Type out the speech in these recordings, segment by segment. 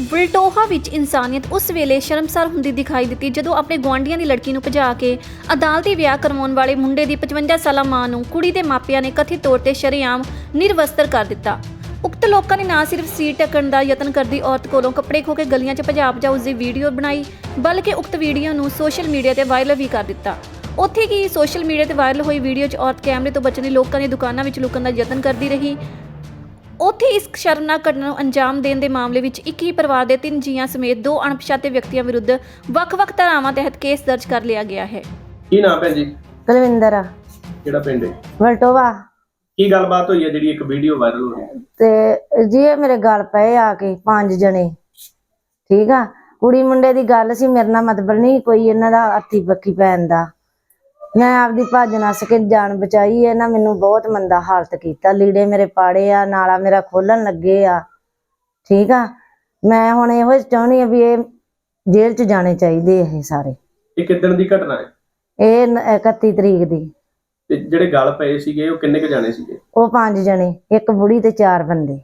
ਵਲਟੋਹਾ ਵਿੱਚ ਇਨਸਾਨੀਅਤ ਉਸ ਵੇਲੇ ਸ਼ਰਮਸਾਰ ਹੁੰਦੀ ਦਿਖਾਈ ਦਿੱਤੀ, ਜਦੋਂ ਆਪਣੇ ਗੁਆਂਢੀਆਂ ਦੀ ਲੜਕੀ ਨੂੰ ਭਜਾ ਕੇ ਅਦਾਲਤੀ ਵਿਆਹ ਕਰਵਾਉਣ ਵਾਲੇ ਮੁੰਡੇ ਦੀ 55 ਸਾਲਾ ਮਾਂ ਨੂੰ ਕੁੜੀ ਦੇ ਮਾਪਿਆਂ ਨੇ ਕਥਿਤ ਤੌਰ ਤੇ ਸ਼ਰੇਆਮ ਨਿਰਵਸਤਰ ਕਰ ਦਿੱਤਾ। ਉਕਤ ਲੋਕਾਂ ਨੇ ਨਾ ਸਿਰਫ ਸੀਟ ਢੱਕਣ ਦਾ ਯਤਨ ਕਰਦੀ ਔਰਤ ਕੋਲੋਂ ਕੱਪੜੇ ਖੋ ਕੇ ਗਲੀਆਂ 'ਚ ਭਜਾ ਭਜਾ ਉਸ ਦੀ ਵੀਡੀਓ ਬਣਾਈ, ਬਲਕਿ ਉਕਤ ਵੀਡੀਓ ਨੂੰ ਸੋਸ਼ਲ ਮੀਡੀਆ ਤੇ ਵਾਇਰਲ ਵੀ ਕਰ ਦਿੱਤਾ। ਉੱਥੇ ਕੀ ਸੋਸ਼ਲ ਮੀਡੀਆ ਤੇ ਵਾਇਰਲ ਹੋਈ ਵੀਡੀਓ 'ਚ ਔਰਤ ਕੈਮਰੇ ਤੋਂ ਬਚਣ ਲਈ ਲੋਕਾਂ ਦੀਆਂ ਦੁਕਾਨਾਂ ਵਿੱਚ ਲੁਕਣ ਦਾ ਯਤਨ ਕਰਦੀ ਰਹੀ। ਉੱਥੇ ਇਸ ਸ਼ਰਮਨਾਕ ਘਟਨਾ ਨੂੰ ਅੰਜਾਮ ਦੇਣ ਦੇ ਮਾਮਲੇ ਵਿੱਚ ਇੱਕ ਹੀ ਪਰਿਵਾਰ ਦੇ ਤਿੰਨ ਜੀਆਂ ਸਮੇਤ ਦੋ ਅਣਪਛਾਤੇ ਵਿਅਕਤੀਆਂ ਵਿਰੁੱਧ ਵੱਖ-ਵੱਖ ਧਾਰਾਵਾਂ ਤਹਿਤ ਕੇਸ ਦਰਜ ਕਰ ਲਿਆ ਗਿਆ ਹੈ। ਕੀ ਨਾਮ ਹੈ ਜੀ? ਕੁਲਵਿੰਦਰ। ਕਿਹੜਾ ਪਿੰਡ ਹੈ? ਵਲਟੋਵਾ। ਕੀ ਗੱਲਬਾਤ ਹੋਈ ਹੈ ਜਿਹੜੀ ਇੱਕ ਵੀਡੀਓ ਵਾਇਰਲ ਹੋ ਰਹੀ ਹੈ? ਤੇ ਜੀ ਇਹ ਮੇਰੇ ਗੱਲ ਪਏ ਆ ਕੇ ਪੰਜ ਜਣੇ। ਠੀਕ ਆ? ਕੁੜੀ ਮੁੰਡੇ ਦੀ ਗੱਲ ਸੀ ਮੇਰੇ ਨਾਲ ਮਤਲਬ ਨਹੀਂ ਕੋਈ ਇਹਨਾਂ ਦਾ ਹੱਥੀ ਬੱਕੀ ਪੈਣ ਦਾ। ਮੈਂ ਆਪਦੀ ਭੱਜ ਨੱਸ ਕੇ ਜਾਨ ਬਚਾਈ ਇਹਨਾਂ ਮੈਨੂੰ ਬਹੁਤ ਮੰਦਾ ਹਾਲਤ ਕੀਤਾ। ਲੀੜੇ ਮੇਰੇ ਪਾੜੇ ਆ ਨਾਲਾ ਮੇਰਾ ਖੋਲਣ ਲੱਗੇ ਆ। ਠੀਕ ਆ? ਮੈਂ ਹੁਣ ਇਹੋ ਚਾਹੁੰਦੀ ਆ ਵੀ ਇਹ ਜੇਲ੍ਹ 'ਚ ਜਾਣੇ ਚਾਹੀਦੇ ਇਹ ਸਾਰੇ। ਇਹ ਕਿੱਦਣ ਦੀ ਘਟਨਾ ਹੈ? ਇਹ ਨ- 31 ਤਰੀਕ ਦੀ। ਤੇ ਜਿਹੜੇ ਗੱਲ ਪਏ ਸੀਗੇ ਉਹ ਕਿੰਨੇ ਕ ਜਾਣੇ ਸੀਗੇ? ਉਹ ਪੰਜ ਜਣੇ ਇੱਕ ਬੁੜੀ ਤੇ ਚਾਰ ਬੰਦੇ।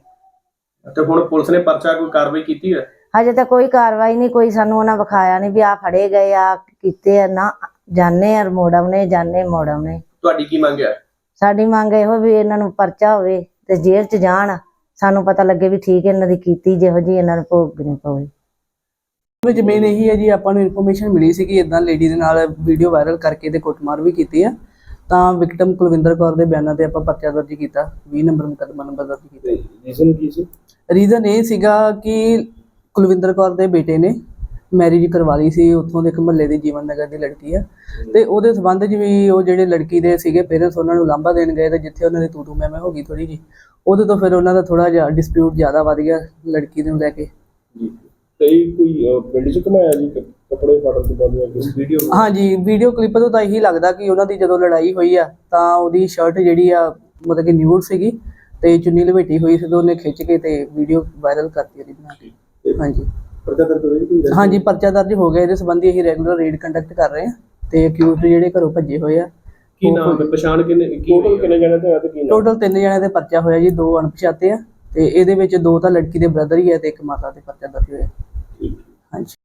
ਤੇ ਹੁਣ ਪੁਲਿਸ ਨੇ ਪਰਚਾ ਕੋਈ ਕਾਰਵਾਈ ਕੀਤੀ ਹੈ ਹਜੇ ਤਾਂ ਕੋਈ ਕਾਰਵਾਈ ਨਹੀਂ ਕੋਈ ਸਾਨੂੰ ਉਹਨਾਂ ਵਿਖਾਇਆ ਨਹੀਂ ਵੀ ਆ ਫੜੇ ਗਏ ਆ ਕੀਤੇ ਆ ਨਾ। ਜਾਣੇ ਆ ਮੋੜਵਨੇ ਜਾਣੇ ਮੋੜਵਨੇ ਤੁਹਾਡੀ ਕੀ ਮੰਗ ਹੈ ਸਾਡੀ ਮੰਗ ਇਹੋ ਵੀ ਇਹਨਾਂ ਨੂੰ ਪਰਚਾ ਹੋਵੇ ਤੇ ਜੇਲ੍ਹ 'ਚ ਜਾਣ। ਸਾਨੂੰ ਪਤਾ ਲੱਗੇ ਵੀ ਠੀਕ ਇਹਨਾਂ ਦੀ ਕੀਤੀ ਜਿਹੋ ਜੀ ਇਹਨਾਂ ਨੂੰ ਭੋਗਣੀ ਪਵੇ। ਵਿੱਚ ਮੇਨ ਇਹੀ ਹੈ ਜੀ ਆਪਾਂ ਨੂੰ ਇਨਫੋਰਮੇਸ਼ਨ ਮਿਲੀ ਸੀ ਕਿ ਇਦਾਂ ਲੇਡੀ ਦੇ ਨਾਲ ਵੀਡੀਓ ਵਾਇਰਲ ਕਰਕੇ ਤੇ ਕੁੱਟਮਾਰ ਵੀ ਕੀਤੀ ਆ। ਤਾਂ ਵਿਕਟਮ ਕੁਲਵਿੰਦਰ ਕੌਰ ਦੇ ਬਿਆਨਾਂ ਤੇ ਆਪਾਂ ਪਰਚਾ ਦਰਜ ਕੀਤਾ 20 ਨੰਬਰ ਮੁਕੱਦਮਾ ਨੰਬਰ ਦਰਜ ਕੀਤਾ। ਰੀਜ਼ਨ ਕੀ ਸੀ? ਰੀਜ਼ਨ ਇਹ ਸੀਗਾ ਕਿ ਕੁਲਵਿੰਦਰ ਕੌਰ ਦੇ ਬੇਟੇ ਨੇ ਮੈਰਿਜ ਕਰਵਾ ਲਈ ਸੀ ਉੱਥੋਂ ਦੇ ਇੱਕ ਮਹੱਲੇ ਦੀ ਜੀਵਨ ਨਗਰ ਦੀ ਲੜਕੀ ਆ। ਤੇ ਉਹਦੇ ਸਬੰਧ 'ਚ ਵੀ ਉਹ ਜਿਹੜੇ ਲੜਕੀ ਦੇ ਸੀਗੇ ਪੇਰੈਂਟਸ ਉਹਨਾਂ ਨੂੰ ਲਾਂਭਾ ਦੇਣ ਗਏ ਤੇ ਜਿੱਥੇ ਉਹਨਾਂ ਦੀ ਤੂ ਤੂ ਮੈਂ ਮੈਂ ਹੋ ਗਈ ਥੋੜੀ ਜੀ ਉਹਦੇ ਤੋਂ ਫਿਰ ਉਹਨਾਂ ਦਾ ਥੋੜਾ ਜਿਹਾ ਡਿਸਪਿਊਟ ਜ਼ਿਆਦਾ ਵੱਧ ਗਿਆ ਲੜਕੀ ਨੂੰ ਲੈ ਕੇ। ਜੀ। ਤੇ ਇਹ ਕੋਈ ਅਹ, ਪਿੰਡ ਚ ਘਮਾਇਆ ਜੀ? ਕ- ਕੱਪੜੇ ਫਾੜਨ ਤੋਂ ਬਾਅਦ ਜਾਂ ਵੀਡੀਓ ਹਾਂਜੀ ਵੀਡੀਓ ਕਲਿੱਪ ਤੋਂ ਤਾਂ ਇਹੀ ਲੱਗਦਾ ਕਿ ਉਹਨਾਂ ਦੀ ਜਦੋਂ ਲੜਾਈ ਹੋਈ ਆ ਤਾਂ ਉਹਦੀ ਸ਼ਰਟ ਜਿਹੜੀ ਆ ਮਤਲਬ ਕਿ ਨਿਊਡ ਸੀਗੀ ਤੇ ਚੁੰਨੀ ਲਪੇਟੀ ਹੋਈ ਸੀ ਤੇ ਉਹਨੇ ਖਿੱਚ ਕੇ ਤੇ ਵੀਡੀਓ ਵਾਇਰਲ ਕਰਤੀ ਉਹਦੀ ਬਣਾ ਕੇ। ਹਾਂਜੀ। ਪਰਚਾ ਦਰਜ ਹੋਈ ਕੋਈ ਹਾਂਜੀ ਪਰਚਾ ਦਰਜ ਹੋ ਗਿਆ। ਇਹਦੇ ਸੰਬੰਧੀ ਅਸੀਂ ਰੈਗੂਲਰ ਰੇਡ ਕੰਡਕਟ ਕਰ ਰਹੇ ਹਾਂ ਤੇ ਅਕਿਊਜ਼ਡ ਜਿਹੜੇ ਘਰੋਂ ਭੱਜੇ ਹੋਏ ਆ ਕੀ ਨਾਮ ਹੈ? ਪਛਾਣ ਕਿੰਨੇ ਟੋਟਲ ਕਿੰਨੇ ਜਣੇ ਤੇ ਆ ਤੇ ਕੀ ਨਾਮ? ਟੋਟਲ ਤਿੰਨ ਜਣਿਆਂ ਦੇ ਪਰਚਾ ਹੋਇਆ ਜੀ ਦੋ ਅਣਪਛਾਤੇ ਆ ਤੇ ਇਹਦੇ ਵਿੱਚ ਦੋ ਤਾਂ ਲੜਕੀ ਦੇ ਬ੍ਰਦਰ ਹੀ ਆ ਤੇ ਇੱਕ ਮਾਤਾ ਦੇ ਪਰਚਾ ਦਰਜ ਹੋਇਆ। ਹਾਂਜੀ।